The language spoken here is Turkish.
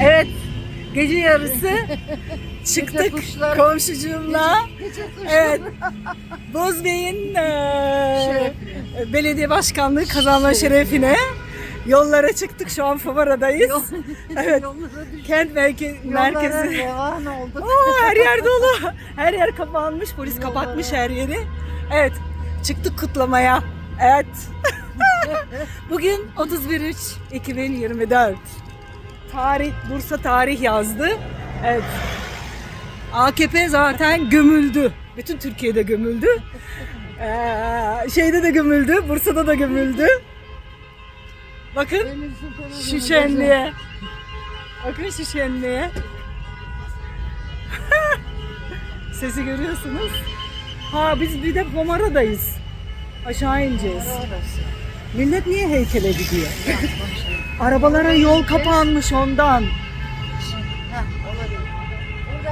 Evet. Gece yarısı çıktık kuşlar. komşucuğumla. Gece kuşu. Evet. Bozbey'in eee, belediye başkanlığı kazanma şerefine yollara çıktık. Şu an Favara'dayız. Evet. Kent merke- merkezi. revan olduk. Oo, her yer dolu. Her yer kapanmış. Polis Yollara. kapatmış her yeri. Evet. Çıktık kutlamaya. Evet. Bugün 31-3-2024. Tarih, Bursa tarih yazdı. Evet. AKP zaten gömüldü. Bütün Türkiye'de gömüldü. Ee, şeyde de gömüldü. Bursa'da da gömüldü. Bakın şu şenliğe. Bakın şu şenliğe. Sesi görüyorsunuz. Ha biz bir de Pomara'dayız. Aşağı ineceğiz. Millet niye heykele gidiyor? Arabalara yol kapanmış ondan.